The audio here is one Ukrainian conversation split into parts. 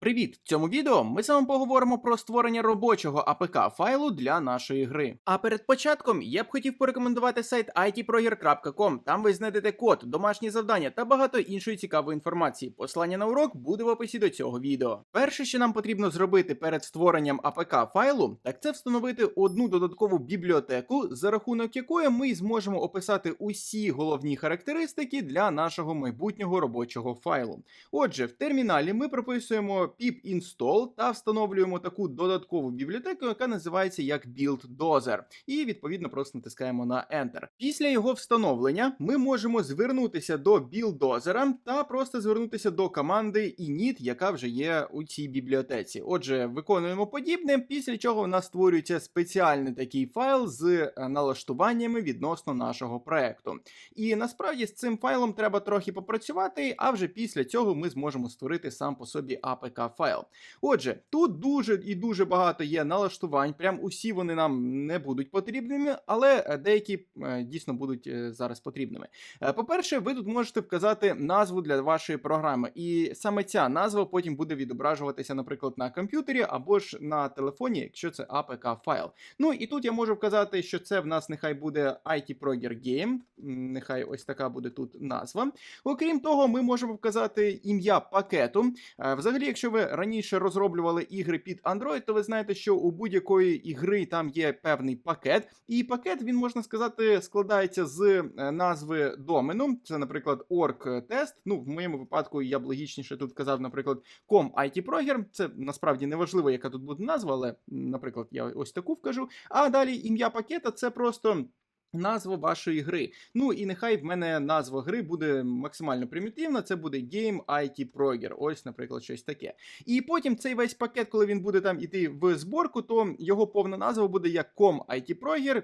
Привіт! В цьому відео ми з вами поговоримо про створення робочого АПК файлу для нашої гри. А перед початком я б хотів порекомендувати сайт itproger.com. Там ви знайдете код, домашні завдання та багато іншої цікавої інформації. Послання на урок буде в описі до цього відео. Перше, що нам потрібно зробити перед створенням АПК файлу, так це встановити одну додаткову бібліотеку, за рахунок якої ми зможемо описати усі головні характеристики для нашого майбутнього робочого файлу. Отже, в терміналі ми прописуємо pip install та встановлюємо таку додаткову бібліотеку, яка називається як build dozer. І відповідно просто натискаємо на Enter. Після його встановлення ми можемо звернутися до build dozer та просто звернутися до команди init, яка вже є у цій бібліотеці. Отже, виконуємо подібне, після чого у нас створюється спеціальний такий файл з е, налаштуваннями відносно нашого проекту. І насправді з цим файлом треба трохи попрацювати, а вже після цього ми зможемо створити сам по собі APK файл. Отже, тут дуже і дуже багато є налаштувань. Прям усі вони нам не будуть потрібними, але е, деякі е, дійсно будуть е, зараз потрібними. По-перше, ви тут можете вказати назву для вашої програми, і саме ця назва потім буде відображуватися, наприклад, на комп'ютері або ж на телефоні, якщо це APK файл. Ну і тут я можу вказати, що це в нас нехай буде IT Proger Game, нехай ось така буде тут назва. Окрім того, ми можемо вказати ім'я пакету. Взагалі, якщо ви раніше розроблювали ігри під Android, то ви знаєте, що у будь-якої ігри там є певний пакет, і пакет він можна сказати складається з е, назви домену. Це, наприклад, org test. Ну, в моєму випадку я б логічніше тут казав, наприклад, com IT Proger. Це насправді не важливо, яка тут буде назва, але, наприклад, я ось таку вкажу. А далі ім'я пакета це просто. Назва вашої гри. Ну і нехай в мене назва гри буде максимально примітивна. Це буде Game IT Proger. Ось, наприклад, щось таке. І потім цей весь пакет, коли він буде там іти в зборку, то його повна назва буде як com IT Proger,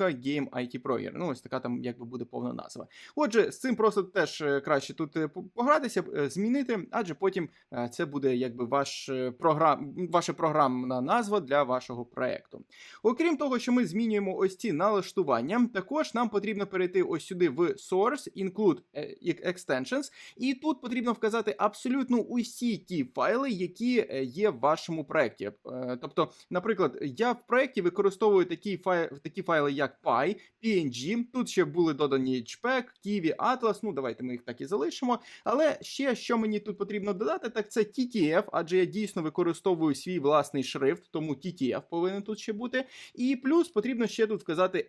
Game IT Proger. Ну, ось така там якби буде повна назва. Отже, з цим просто теж е, краще тут е, погратися, е, змінити, адже потім це буде якби ваш програм, ваша програмна назва для вашого проекту. Окрім того, що ми змінюємо ось ці налаштування, також нам потрібно перейти ось сюди в Source, Include е, Extensions, і тут потрібно вказати абсолютно усі ті файли, які е, є в вашому проєкті. Е, Тобто, наприклад, я в проєкті використовую такі файли, такі файли, як Py, PNG. Тут ще були додані HPEG, Kiwi, Atlas. Ну, давайте ми їх так і залишимо. Але ще що мені тут потрібно додати, так це TTF, адже я дійсно використовую свій власний шрифт, тому TTF повинен тут ще бути. І плюс потрібно ще тут вказати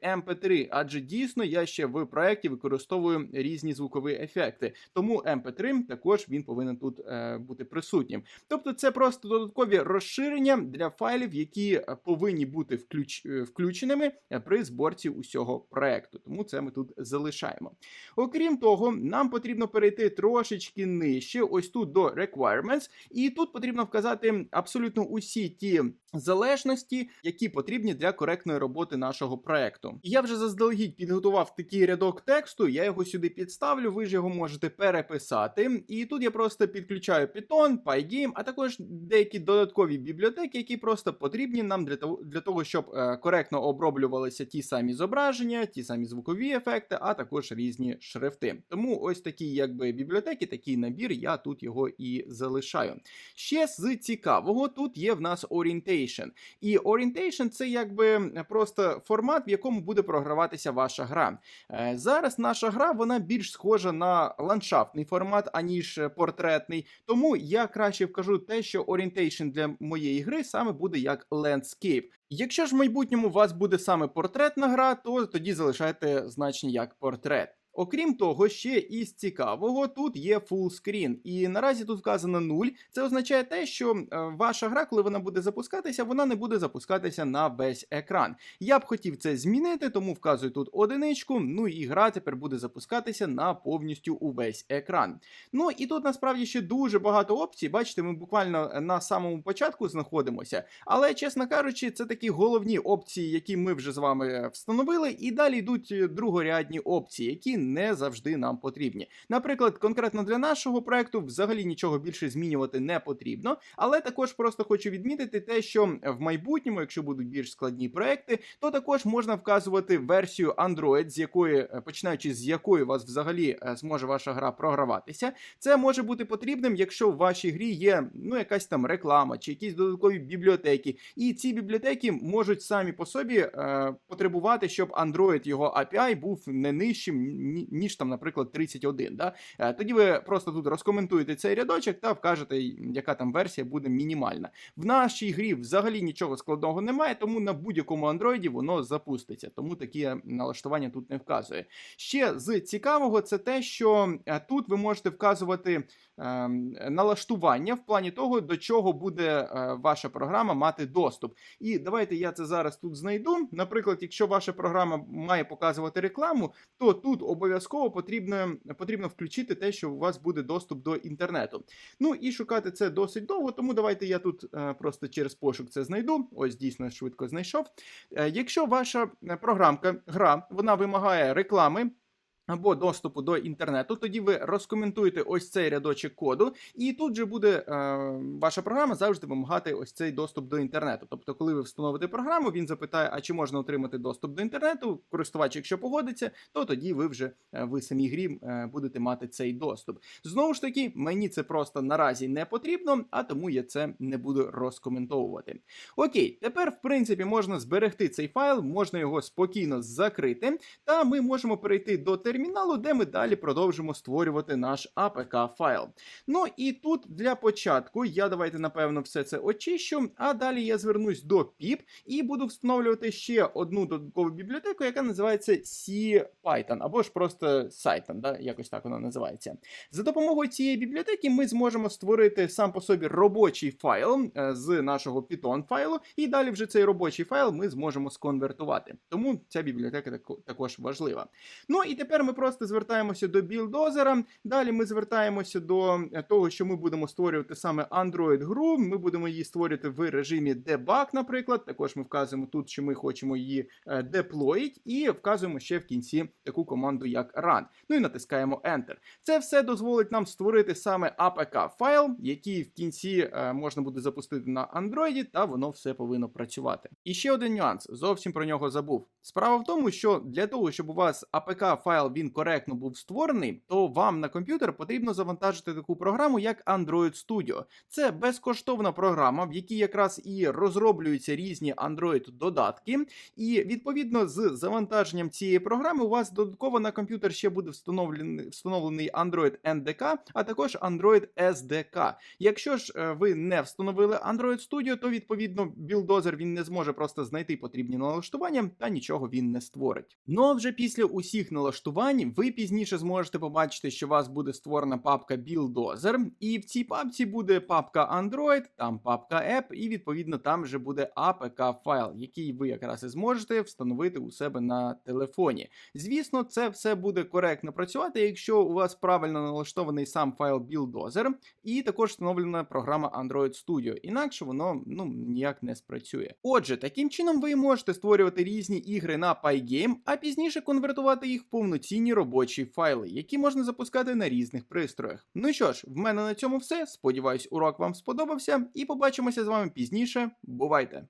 MP3, адже дійсно я ще в проєкті використовую різні звукові ефекти. Тому MP3 також він повинен тут е, бути присутнім. Тобто це просто додаткові розширення для файлів, які е, повинні бути включ, е, включеними е, при зборці усього проекту. Тому це ми тут залишаємо. Окрім того, нам потрібно перейти трошечки нижче, ось тут до Requirements, і тут потрібно вказати абсолютно усі ті залежності, які потрібні для коректної роботи нашого проекту. Я вже заздалегідь підготував такий рядок тексту, я його сюди підставлю, ви ж його можете переписати. І тут я просто підключаю Python, Pygame, а також деякі додаткові бібліотеки, які просто потрібні нам для того, щоб е, коректно оброблювалися ті самі зображення, ті самі звукові ефекти, а також різні шрифти. Тому ось такі якби бібліотеки, такий набір, я тут його і залишаю. Ще з цікавого тут є в нас Orientation. І Orientation це якби просто формат, в якому буде програватися ваша гра. Е, Зараз наша гра вона більш схожа на ландшафтний формат, аніж е, портретний. Тому я краще вкажу те, що орієнтейшн для моєї гри саме буде як лендскейп. Якщо ж в майбутньому у вас буде саме портретна гра, то тоді залишайте значення як портрет. Окрім того, ще із цікавого тут є screen, і наразі тут вказано 0. Це означає те, що е, ваша гра, коли вона буде запускатися, вона не буде запускатися на весь екран. Я б хотів це змінити, тому вказую тут одиничку. Ну і гра тепер буде запускатися на повністю увесь екран. Ну і тут насправді ще дуже багато опцій. Бачите, ми буквально на самому початку знаходимося. Але, чесно кажучи, це такі головні опції, які ми вже з вами встановили, і далі йдуть е, другорядні опції, які не завжди нам потрібні. Наприклад, конкретно для нашого проекту взагалі нічого більше змінювати не потрібно, але також просто хочу відмітити те, що в майбутньому, якщо будуть більш складні проекти, то також можна вказувати версію Android, з якої е, починаючи з якої вас взагалі е, зможе ваша гра програватися. Це може бути потрібним, якщо в вашій грі є ну якась там реклама чи якісь додаткові бібліотеки. І ці бібліотеки можуть самі по собі е, потребувати, щоб Android його API був не нижчим, ніж там, наприклад, 31. Да? Е, тоді ви просто тут розкоментуєте цей рядочок та вкажете, яка там версія буде мінімальна. В нашій грі взагалі нічого складного немає, тому на будь-якому андроїді воно запуститься. Тому такі налаштування тут не вказує. Ще з цікавого, це те, що е, тут ви можете вказувати ем, налаштування в плані того, до чого буде е, ваша програма мати доступ. І давайте я це зараз тут знайду. Наприклад, якщо ваша програма має показувати рекламу, то тут обов'язково потрібно, потрібно включити те, що у вас буде доступ до інтернету. Ну і шукати це досить довго, тому давайте я тут е, просто через пошук це знайду. Ось дійсно швидко знайшов. Е, якщо ваша е, програмка, гра, вона вимагає реклами. Або доступу до інтернету, тоді ви розкоментуєте ось цей рядочок коду, і тут же буде е, ваша програма завжди вимагати ось цей доступ до інтернету. Тобто, коли ви встановите програму, він запитає, а чи можна отримати доступ до інтернету. Користувач, якщо погодиться, то тоді ви вже е, в самій грі е, будете мати цей доступ. Знову ж таки, мені це просто наразі не потрібно, а тому я це не буду розкоментовувати. Окей, тепер, в принципі, можна зберегти цей файл, можна його спокійно закрити, та ми можемо перейти до терміналу, де ми далі продовжимо створювати наш APK файл. Ну і тут для початку я давайте, напевно, все це очищу, а далі я звернусь до pip і буду встановлювати ще одну додаткову бібліотеку, яка називається CPython, або ж просто Cython, да? якось так вона називається. За допомогою цієї бібліотеки ми зможемо створити сам по собі робочий файл е, з нашого Python файлу, і далі вже цей робочий файл ми зможемо сконвертувати. Тому ця бібліотека також важлива. Ну і тепер ми просто звертаємося до білдозера. Далі ми звертаємося до е, того, що ми будемо створювати саме Android гру. Ми будемо її створювати в режимі debug, наприклад. Також ми вказуємо тут, що ми хочемо її е, деплоїть, і вказуємо ще в кінці таку команду, як run. Ну і натискаємо Enter. Це все дозволить нам створити саме APK файл, який в кінці е, можна буде запустити на Android, та воно все повинно працювати. І ще один нюанс, зовсім про нього забув. Справа в тому, що для того, щоб у вас APK файл він коректно був створений, то вам на комп'ютер потрібно завантажити таку програму, як Android Studio. Це безкоштовна програма, в якій якраз і розроблюються різні Android додатки. І відповідно з завантаженням цієї програми у вас додатково на комп'ютер ще буде встановлений, встановлений Android NDK, а також Android SDK. Якщо ж е, ви не встановили Android Studio, то відповідно білдозер він не зможе просто знайти потрібні налаштування та нічого він не створить. Ну а вже після усіх налаштувань ви пізніше зможете побачити, що у вас буде створена папка Buildozer, і в цій папці буде папка Android, там папка App, і відповідно там вже буде APK файл, який ви якраз і зможете встановити у себе на телефоні. Звісно, це все буде коректно працювати, якщо у вас правильно налаштований сам файл Buildozer, і також встановлена програма Android Studio. Інакше воно ну ніяк не спрацює. Отже, таким чином ви можете створювати різні ігри на Pygame, а пізніше конвертувати їх в повноцінні робочі файли, які можна запускати на різних пристроях. Ну що ж, в мене на цьому все. Сподіваюсь, урок вам сподобався, і побачимося з вами пізніше. Бувайте!